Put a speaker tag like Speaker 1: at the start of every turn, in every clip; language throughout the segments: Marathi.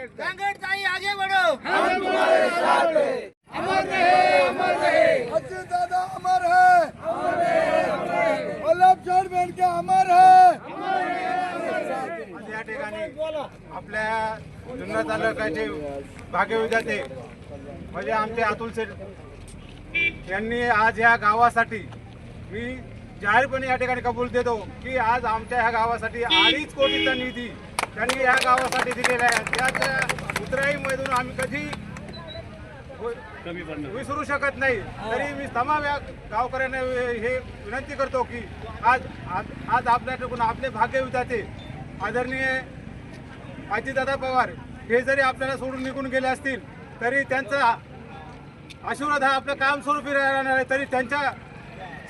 Speaker 1: आगे बढ़ो।
Speaker 2: अजीत दादा अमर है। वल्लभ चौड़ बहन के अमर है।
Speaker 3: आज या ठिकाणी आपल्या जुन्नर तालुक्याचे भाग्य विधाते म्हणजे आमचे अतुल शेठ यांनी आज ह्या गावासाठी मी जाहीरपणे या ठिकाणी कबूल देतो की आज आमच्या ह्या गावासाठी अडीच कोटीचा निधी त्यांनी या गावासाठी दिलेला आहे त्याच्या उतराईमधून आम्ही कधी विसरू शकत नाही. तरी मी तमाम या गावकऱ्यांना हे विनंती करतो की आज आज आज आपल्याकडून आपले भाग्य विचारते आदरणीय आजीदादा पवार हे जरी आपल्याला सोडून निघून गेले असतील तरी त्यांचा आशीर्वाद हा आपलं कामस्वरूपी राहणार आहे. तरी त्यांच्या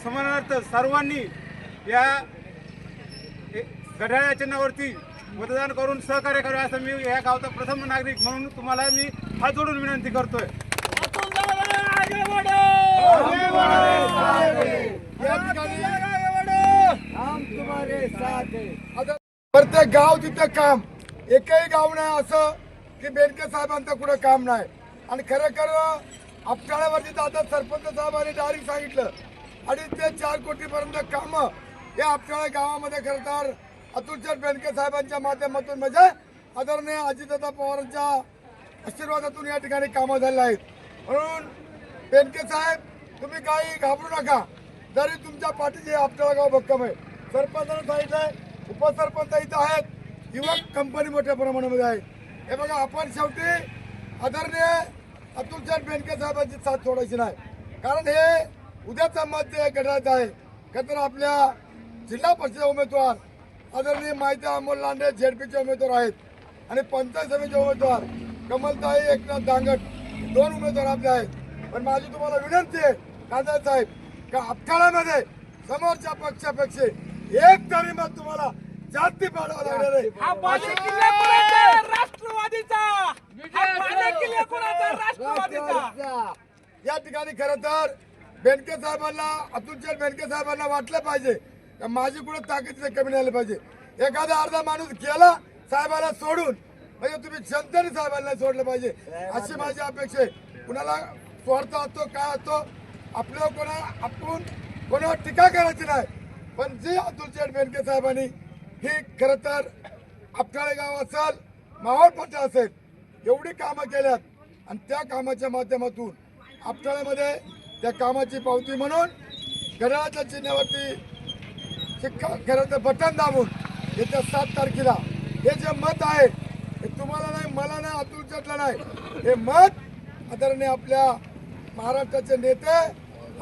Speaker 3: समानार्थ सर्वांनी या ए- घड्याळ्या चिन्हावरती मतदान करून सहकार्य करावे असं मी या गावचा प्रथम नागरिक म्हणून तुम्हाला मी हात जोडून विनंती करतोय.
Speaker 2: आता प्रत्येक गाव तिथं काम. एकही गाव नाही असं की बेनके साहेबांचं कुठं काम नाही. आणि खरं खरं आपटाळ्यावरती दादा सरपंच साहेबांनी डायरेक्ट सांगितलं. अडीच ते चार कोटी पर्यंत काम या आपटाळा गावामध्ये खरं तर अतुलचंद बेनके साहेबांच्या माध्यमातून म्हणजे आदरणीय अजितदादा पवारांच्या आशीर्वादातून या ठिकाणी कामं झाली आहेत. म्हणून बेनके साहेब तुम्ही काही घाबरू नका. जरी तुमच्या पाठीचे आपल्याला गाव भक्कम आहे. सरपंचानं सांगितलंय उपसरपंच इथं आहेत. युवक कंपनी मोठ्या प्रमाणामध्ये आहे. हे बघा आपण शेवटी आदरणीय अतुलचंद बेनके साहेबांची साथ सोडायची नाही. कारण हे उद्याचा मत गटाचं गटात आहे खरं आपल्या जिल्हा परिषद उमेदवार आदरणीय माहिती अमोल लांडे झेडपीचे उमेदवार आहेत. आणि पंचायत समितीचे उमेदवार कमलताई एकनाथ दांगट दोन उमेदवार आपले आहेत. पण माझी तुम्हाला विनंती आहे साहेब का अफगाणामध्ये समोरच्या पक्षापेक्षा एक तरी मत तुम्हाला जास्ती पाडावं लागणार?
Speaker 4: राष्ट्रवादीचा. आहे? राष्ट्रवादीचा.
Speaker 2: या ठिकाणी खरं तर बेनके साहेबांना अतुलचंद बेनके साहेबांना वाटलं पाहिजे. माझी कुठं ताकदीचं कमी नाही आलं पाहिजे? एखादा अर्धा माणूस गेला साहेबाला सोडून म्हणजे तुम्ही जनतेने साहेबांना सोडलं पाहिजे. अशी माझी अपेक्षा आहे. कुणाला स्वार्थ असतो काय असतो आपल्या कोणा आपण कोणावर टीका करायची नाही. पण जे अतुलचंद मेनके साहेबांनी ही खरं तर आपटाळे गाव असेल मावळ पट्टा असेल एवढी कामं केल्यात. आणि त्या कामाच्या माध्यमातून आपटाळ्यामध्ये त्या कामाची पावती म्हणून घड्याळाच्या चिन्हावरती शिक्का खरं तर बटन दाबून येत्या सात तारखेला हे जे मत आहे हे तुम्हाला नाही मला नाही अतुल चटला नाही. हे मत आदरणीय आपल्या महाराष्ट्राचे नेते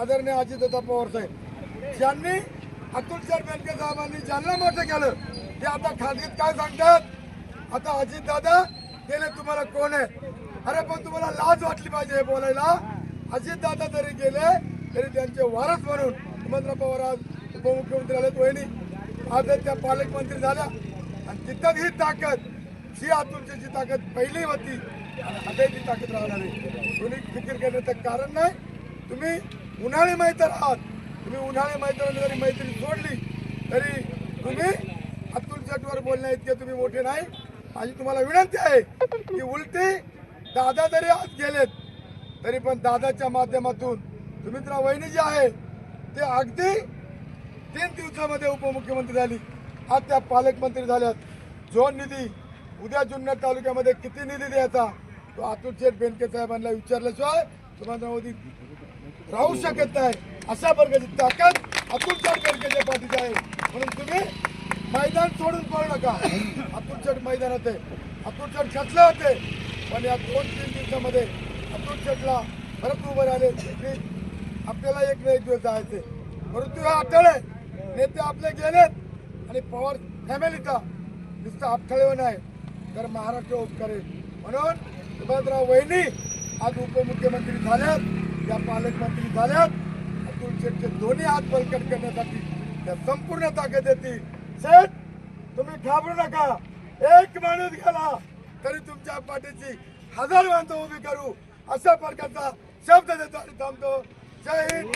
Speaker 2: आदरणीय अजितदादा पवार साहेब. ज्यांनी अतुल शेठ बेनके साहेबांनी ज्यांना मोठं केलं ते आता खाजगीत काय सांगतात? आता अजितदादा गेले तुम्हाला कोण आहे? अरे पण तुम्हाला लाज वाटली पाहिजे हे बोलायला. अजितदादा जरी गेले तरी त्यांचे वारस म्हणून हिमंतराव पवार आज उपमुख्यमंत्री आले वहिनी. आज त्या पालकमंत्री झाल्या. आणि तिथं ही ताकद ही अतुलची ताकद पहिली होती. आणि आता ती ताकद राहणार आहे. कोणी फिकीर करण्याचं कारण नाही. तुम्ही उन्हाळी मैत्र आहात. तुम्ही उन्हाळी मैत्रिणी जरी मैत्री सोडली तरी तुम्ही अतुल चटवर बोलण्या इतके तुम्ही मोठे नाही. माझी तुम्हाला विनंती आहे की उलटी दादा जरी आज गेलेत तरी पण दादाच्या माध्यमातून सुमित्रा वहिनी जी आहे ते अगदी तीन दिवसामध्ये उपमुख्यमंत्री झाली. आज त्या पालकमंत्री झाल्यात. जो निधी उद्या जुन्नर तालुक्यामध्ये किती निधी द्यायचा तो अतुल शेठ बेनके साहेबांना विचारल्याशिवाय तुम्हाला मोदी राहू शकत नाही. अशा प्रकारची ताकद अतुल शेठ बेनकेच्या पाठीची आहे. म्हणून तुम्ही मैदान सोडून पळू नका. अतुल शेठ मैदानात आहे अतुल शेठ खचले होते. पण या दोन तीन दिवसामध्ये अतुल शेठला परत उभं राहिले. आपल्याला एक नाही दिवस जायचे परंतु हा अटळे नेते आपले गेलेत आणि पवार फॅमिलीचा नुसतं आपटळेवर नाही तर महाराष्ट्र उपकार. म्हणून सुभाषराव वहिनी आज उपमुख्यमंत्री झाल्यात त्या पालकमंत्री झाल्यात. अतुल शेठचे दोन्ही हात बलकट करण्यासाठी त्या संपूर्ण ताकद येतील शेठ तुम्ही घाबरू नका. एक माणूस गेला तरी तुमच्या पाठीची हजार माणसं उभी करू. अशा प्रकारचा शब्द देतो आणि थांबतो. जय हिंद.